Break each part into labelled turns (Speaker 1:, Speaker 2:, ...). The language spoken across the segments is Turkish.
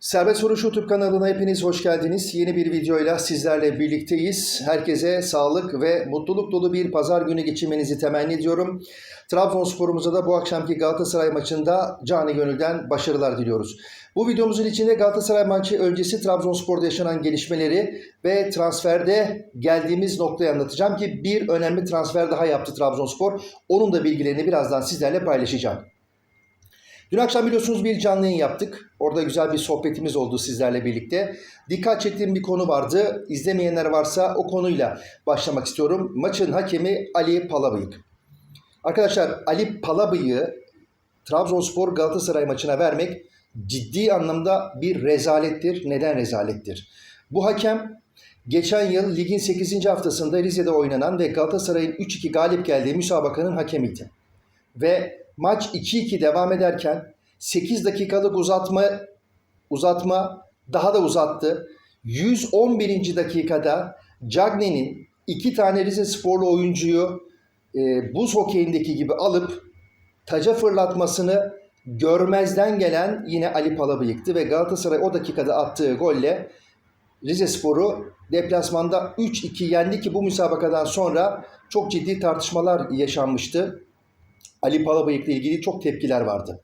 Speaker 1: Serbest Vuruş YouTube kanalına hepiniz hoş geldiniz. Yeni bir videoyla sizlerle birlikteyiz. Herkese sağlık ve mutluluk dolu bir pazar günü geçirmenizi temenni ediyorum. Trabzonspor'umuza da bu akşamki Galatasaray maçında cani gönülden başarılar diliyoruz. Bu videomuzun içinde Galatasaray maçı öncesi Trabzonspor'da yaşanan gelişmeleri ve transferde geldiğimiz noktayı anlatacağım ki bir önemli transfer daha yaptı Trabzonspor. Onun da bilgilerini birazdan sizlerle paylaşacağım. Dün akşam biliyorsunuz bir canlı yayın yaptık. Orada güzel bir sohbetimiz oldu sizlerle birlikte. Dikkat çektiğim bir konu vardı. İzlemeyenler varsa o konuyla başlamak istiyorum. Maçın hakemi Ali Palabıyık. Arkadaşlar Ali Palabıyık'ı Trabzonspor Galatasaray maçına vermek ciddi anlamda bir rezalettir. Neden rezalettir? Bu hakem geçen yıl ligin 8. haftasında Rize'de oynanan ve Galatasaray'ın 3-2 galip geldiği müsabakanın hakemiydi. Ve maç 2-2 devam ederken 8 dakikalık uzatma uzatma daha da uzattı. 111. dakikada Cagney'in iki tane Rize sporlu oyuncuyu e, buz hokeyindeki gibi alıp taca fırlatmasını görmezden gelen yine Ali Palabıyık'tı ve Galatasaray o dakikada attığı golle Rize Spor'u deplasmanda 3-2 yendi ki bu müsabakadan sonra çok ciddi tartışmalar yaşanmıştı. Ali Palabıyık'la ilgili çok tepkiler vardı.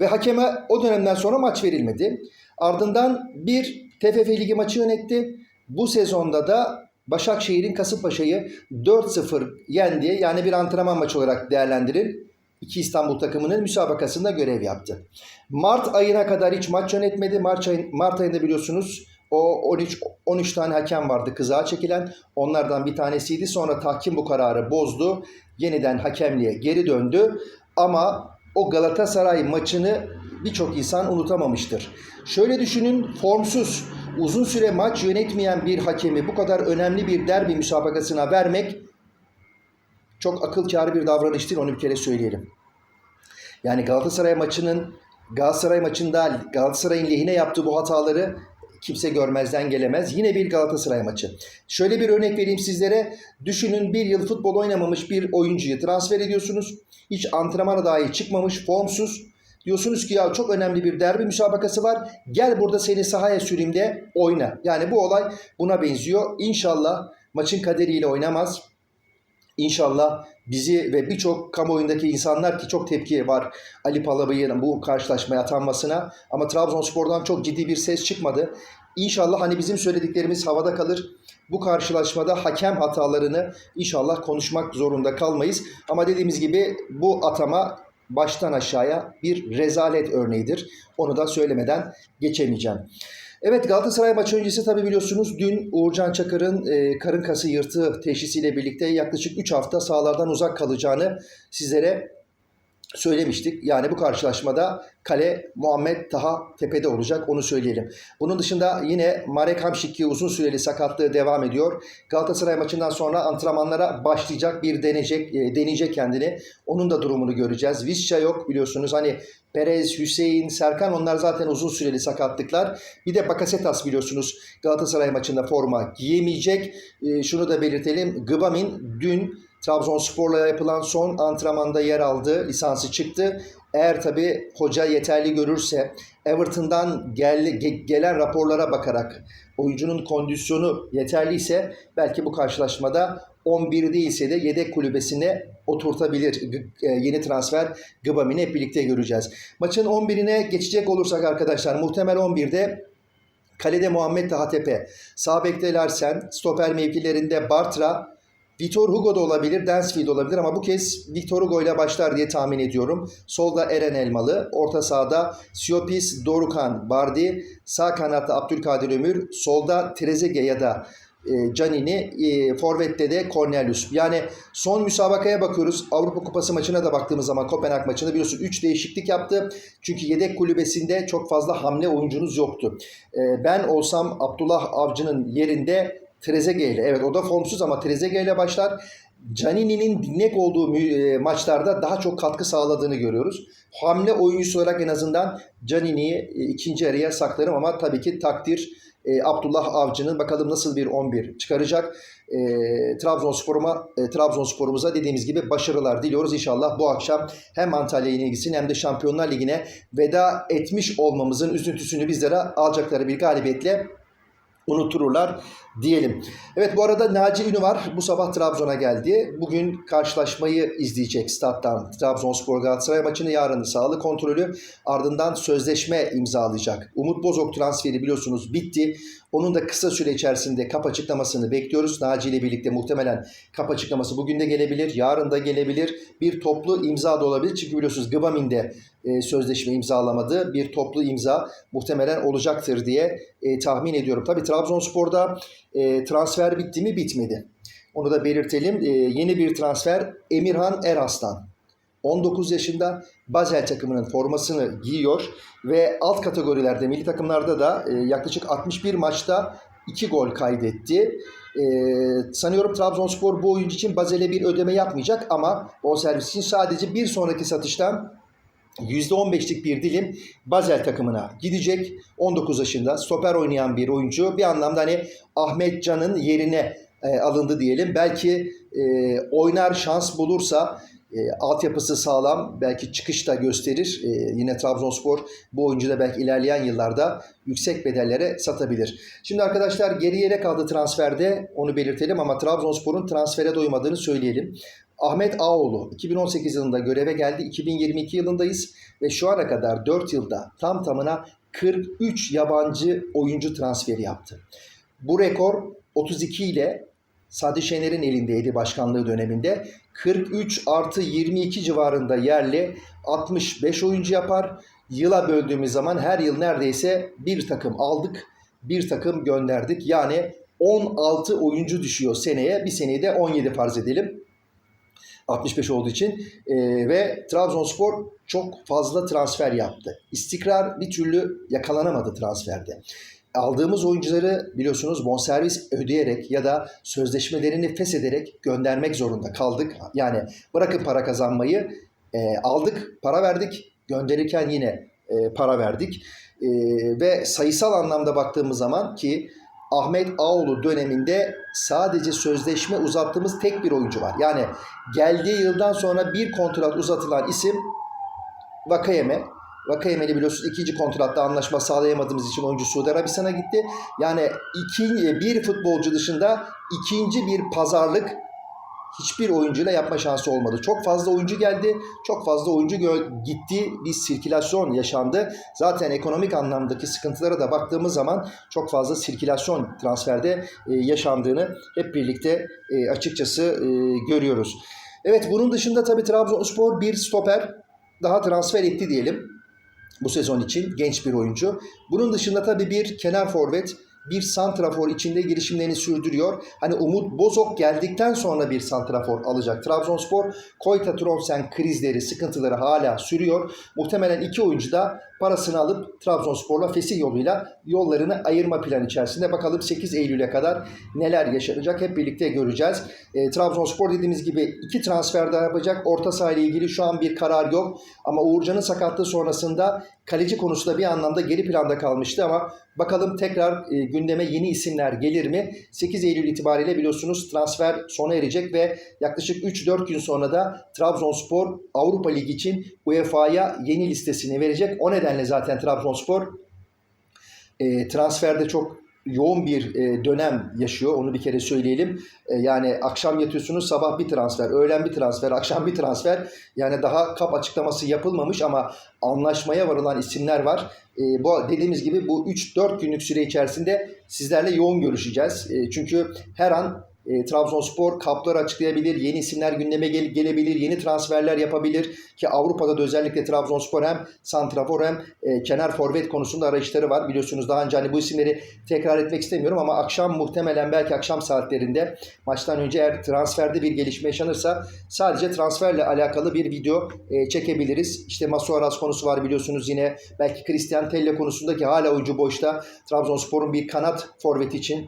Speaker 1: Ve hakeme o dönemden sonra maç verilmedi. Ardından bir TFF Ligi maçı yönetti. Bu sezonda da Başakşehir'in Kasımpaşa'yı 4-0 yendi. Yani bir antrenman maçı olarak değerlendirin. İki İstanbul takımının müsabakasında görev yaptı. Mart ayına kadar hiç maç yönetmedi. Mart, ayın, Mart ayında biliyorsunuz o 13 13 tane hakem vardı kızağa çekilen. Onlardan bir tanesiydi. Sonra tahkim bu kararı bozdu. Yeniden hakemliğe geri döndü. Ama o Galatasaray maçını birçok insan unutamamıştır. Şöyle düşünün formsuz, uzun süre maç yönetmeyen bir hakemi bu kadar önemli bir derbi müsabakasına vermek çok akıl kârı bir davranıştır onu bir kere söyleyelim. Yani Galatasaray maçının Galatasaray maçında Galatasaray'ın lehine yaptığı bu hataları kimse görmezden gelemez. Yine bir Galatasaray maçı. Şöyle bir örnek vereyim sizlere. Düşünün bir yıl futbol oynamamış bir oyuncuyu transfer ediyorsunuz. Hiç antrenmana dahi çıkmamış, formsuz. Diyorsunuz ki ya çok önemli bir derbi müsabakası var. Gel burada seni sahaya süreyim de oyna. Yani bu olay buna benziyor. İnşallah maçın kaderiyle oynamaz. İnşallah bizi ve birçok kamuoyundaki insanlar ki çok tepki var Ali Palabıyık'ın bu karşılaşmaya atanmasına ama Trabzonspor'dan çok ciddi bir ses çıkmadı. İnşallah hani bizim söylediklerimiz havada kalır. Bu karşılaşmada hakem hatalarını inşallah konuşmak zorunda kalmayız. Ama dediğimiz gibi bu atama baştan aşağıya bir rezalet örneğidir. Onu da söylemeden geçemeyeceğim. Evet Galatasaray maçı öncesi tabi biliyorsunuz dün Uğurcan Çakır'ın e, karın kası yırtığı teşhisiyle birlikte yaklaşık 3 hafta sahalardan uzak kalacağını sizlere söylemiştik. Yani bu karşılaşmada kale Muhammed Taha tepede olacak onu söyleyelim. Bunun dışında yine Marek Hamşik'i uzun süreli sakatlığı devam ediyor. Galatasaray maçından sonra antrenmanlara başlayacak bir deneyecek, e, deneyecek kendini. Onun da durumunu göreceğiz. Visca yok biliyorsunuz. Hani Perez, Hüseyin, Serkan onlar zaten uzun süreli sakatlıklar. Bir de Bakasetas biliyorsunuz Galatasaray maçında forma giyemeyecek. E, şunu da belirtelim. Gıbamin dün Trabzonspor'la yapılan son antrenmanda yer aldı. Lisansı çıktı. Eğer tabi hoca yeterli görürse Everton'dan gel, ge- gelen raporlara bakarak oyuncunun kondisyonu yeterliyse belki bu karşılaşmada 11 değilse de yedek kulübesine oturtabilir. E, yeni transfer Gıbamin'i hep birlikte göreceğiz. Maçın 11'ine geçecek olursak arkadaşlar muhtemel 11'de Kalede Muhammed Tahatepe, sağ bekte Larsen, stoper mevkilerinde Bartra, Vitor Hugo da olabilir, Dansfield olabilir ama bu kez Victor Hugo ile başlar diye tahmin ediyorum. Solda Eren Elmalı, orta sahada Siopis Dorukan Bardi, sağ kanatta Abdülkadir Ömür, solda Trezeguet ya da e, Canini, e, forvette de Cornelius. Yani son müsabakaya bakıyoruz. Avrupa Kupası maçına da baktığımız zaman Kopenhag maçında biliyorsun 3 değişiklik yaptı. Çünkü yedek kulübesinde çok fazla hamle oyuncunuz yoktu. E, ben olsam Abdullah Avcı'nın yerinde Trezeguet ile evet o da formsuz ama Trezeguet ile başlar. Canini'nin dinlek olduğu e, maçlarda daha çok katkı sağladığını görüyoruz. Hamle oyuncusu olarak en azından Canini'yi e, ikinci araya saklarım ama tabii ki takdir e, Abdullah Avcı'nın bakalım nasıl bir 11 çıkaracak. E, Trabzonspor'uma e, Trabzonspor'umuza dediğimiz gibi başarılar diliyoruz. İnşallah bu akşam hem Antalya yenilgisini hem de Şampiyonlar Ligi'ne veda etmiş olmamızın üzüntüsünü bizlere alacakları bir galibiyetle unuturlar diyelim. Evet bu arada Naci Ünü var. Bu sabah Trabzon'a geldi. Bugün karşılaşmayı izleyecek stat'tan. Trabzonspor Galatasaray maçını yarın sağlık kontrolü ardından sözleşme imzalayacak. Umut Bozok transferi biliyorsunuz bitti. Onun da kısa süre içerisinde kap açıklamasını bekliyoruz. Naci ile birlikte muhtemelen kap açıklaması bugün de gelebilir, yarın da gelebilir. Bir toplu imza da olabilir. Çünkü biliyorsunuz Gıbamin de e, sözleşme imzalamadı. Bir toplu imza muhtemelen olacaktır diye e, tahmin ediyorum. Tabii Trabzonspor'da e, transfer bitti mi bitmedi. Onu da belirtelim. E, yeni bir transfer Emirhan Eraslan. 19 yaşında Basel takımının formasını giyiyor ve alt kategorilerde milli takımlarda da e, yaklaşık 61 maçta 2 gol kaydetti. E, sanıyorum Trabzonspor bu oyuncu için Basel'e bir ödeme yapmayacak ama o servis için sadece bir sonraki satıştan %15'lik bir dilim Basel takımına gidecek. 19 yaşında stoper oynayan bir oyuncu. Bir anlamda hani Ahmet Can'ın yerine e, alındı diyelim. Belki e, oynar şans bulursa e, altyapısı sağlam belki çıkış da gösterir. E, yine Trabzonspor bu oyuncu da belki ilerleyen yıllarda yüksek bedellere satabilir. Şimdi arkadaşlar geriye ne kaldı transferde onu belirtelim ama Trabzonspor'un transfere doymadığını söyleyelim. Ahmet Ağoğlu 2018 yılında göreve geldi. 2022 yılındayız ve şu ana kadar 4 yılda tam tamına 43 yabancı oyuncu transferi yaptı. Bu rekor 32 ile Sadi Şener'in elindeydi başkanlığı döneminde. 43 artı 22 civarında yerli 65 oyuncu yapar. Yıla böldüğümüz zaman her yıl neredeyse bir takım aldık, bir takım gönderdik. Yani 16 oyuncu düşüyor seneye. Bir seneyi de 17 farz edelim. 65 olduğu için e, ve Trabzonspor çok fazla transfer yaptı. İstikrar bir türlü yakalanamadı transferde. Aldığımız oyuncuları biliyorsunuz bonservis ödeyerek ya da sözleşmelerini feshederek göndermek zorunda kaldık. Yani bırakın para kazanmayı e, aldık, para verdik, gönderirken yine e, para verdik. E, ve sayısal anlamda baktığımız zaman ki Ahmet Ağoğlu döneminde sadece sözleşme uzattığımız tek bir oyuncu var. Yani geldiği yıldan sonra bir kontrat uzatılan isim Vakayeme. Vakayeme'li biliyorsunuz ikinci kontratta anlaşma sağlayamadığımız için oyuncu Suudi Arabistan'a gitti. Yani iki, bir futbolcu dışında ikinci bir pazarlık hiçbir oyuncuyla yapma şansı olmadı. Çok fazla oyuncu geldi, çok fazla oyuncu gitti, bir sirkülasyon yaşandı. Zaten ekonomik anlamdaki sıkıntılara da baktığımız zaman çok fazla sirkülasyon transferde e, yaşandığını hep birlikte e, açıkçası e, görüyoruz. Evet bunun dışında tabii Trabzonspor bir stoper daha transfer etti diyelim bu sezon için genç bir oyuncu. Bunun dışında tabii bir kenar forvet, bir santrafor içinde girişimlerini sürdürüyor. Hani Umut Bozok geldikten sonra bir santrafor alacak. Trabzonspor Koyta Tronsen krizleri, sıkıntıları hala sürüyor. Muhtemelen iki oyuncu da parasını alıp Trabzonspor'la fesih yoluyla yollarını ayırma planı içerisinde. Bakalım 8 Eylül'e kadar neler yaşanacak hep birlikte göreceğiz. E, Trabzonspor dediğimiz gibi iki transfer daha yapacak. Orta saha ile ilgili şu an bir karar yok. Ama Uğurcan'ın sakatlığı sonrasında kaleci konusunda bir anlamda geri planda kalmıştı ama bakalım tekrar e, gündeme yeni isimler gelir mi? 8 Eylül itibariyle biliyorsunuz transfer sona erecek ve yaklaşık 3-4 gün sonra da Trabzonspor Avrupa Ligi için UEFA'ya yeni listesini verecek. O nedenle zaten Trabzonspor e, transferde çok yoğun bir e, dönem yaşıyor. Onu bir kere söyleyelim. E, yani akşam yatıyorsunuz sabah bir transfer, öğlen bir transfer, akşam bir transfer. Yani daha kap açıklaması yapılmamış ama anlaşmaya varılan isimler var. E, bu dediğimiz gibi bu 3-4 günlük süre içerisinde sizlerle yoğun görüşeceğiz. E, çünkü her an e, Trabzonspor kapları açıklayabilir, yeni isimler gündeme gel- gelebilir, yeni transferler yapabilir ki Avrupa'da da özellikle Trabzonspor hem santrafor hem e, kenar forvet konusunda arayışları var. Biliyorsunuz daha önce hani bu isimleri tekrar etmek istemiyorum ama akşam muhtemelen belki akşam saatlerinde maçtan önce eğer transferde bir gelişme yaşanırsa sadece transferle alakalı bir video e, çekebiliriz. İşte Masuaras konusu var biliyorsunuz yine belki Christian Telle konusunda ki hala oyuncu boşta Trabzonspor'un bir kanat forvet için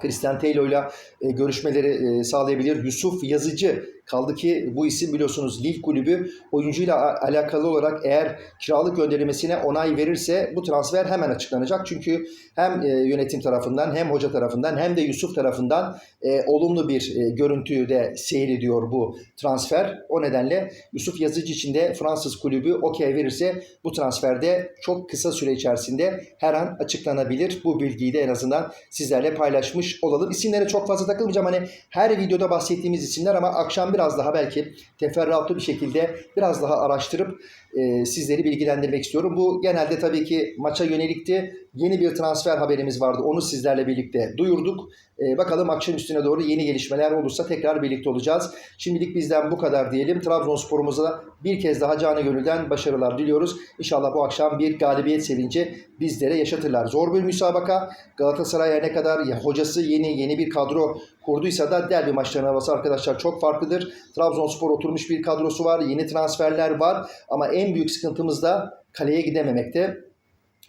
Speaker 1: Christian Taylor ile e, görüşmeleri e, sağlayabilir. Yusuf Yazıcı Kaldı ki bu isim biliyorsunuz Lille kulübü oyuncuyla alakalı olarak eğer kiralık gönderilmesine onay verirse bu transfer hemen açıklanacak. Çünkü hem e, yönetim tarafından hem hoca tarafından hem de Yusuf tarafından e, olumlu bir e, görüntüyü de seyrediyor bu transfer. O nedenle Yusuf Yazıcı için de Fransız kulübü okey verirse bu transferde çok kısa süre içerisinde her an açıklanabilir. Bu bilgiyi de en azından sizlerle paylaşmış olalım. İsimlere çok fazla takılmayacağım. Hani her videoda bahsettiğimiz isimler ama akşam biraz daha belki teferruatlı bir şekilde biraz daha araştırıp e, sizleri bilgilendirmek istiyorum. Bu genelde tabii ki maça yönelikti. Yeni bir transfer haberimiz vardı. Onu sizlerle birlikte duyurduk. E, bakalım akşam üstüne doğru yeni gelişmeler olursa tekrar birlikte olacağız. Şimdilik bizden bu kadar diyelim. Trabzonspor'umuza bir kez daha canı gönülden başarılar diliyoruz. İnşallah bu akşam bir galibiyet sevinci bizlere yaşatırlar. Zor bir müsabaka. Galatasaray her ne kadar ya hocası yeni yeni bir kadro kurduysa da derbi maçlarının havası arkadaşlar çok farklıdır. Trabzonspor oturmuş bir kadrosu var. Yeni transferler var. Ama en büyük sıkıntımız da kaleye gidememekte.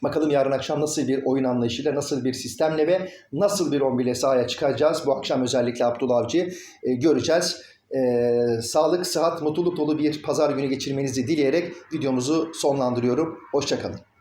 Speaker 1: Bakalım yarın akşam nasıl bir oyun anlayışıyla, nasıl bir sistemle ve nasıl bir 11 ile sahaya çıkacağız. Bu akşam özellikle Abdullah Avcı'yı e, göreceğiz. E, sağlık, sıhhat, mutluluk dolu bir pazar günü geçirmenizi dileyerek videomuzu sonlandırıyorum. Hoşçakalın.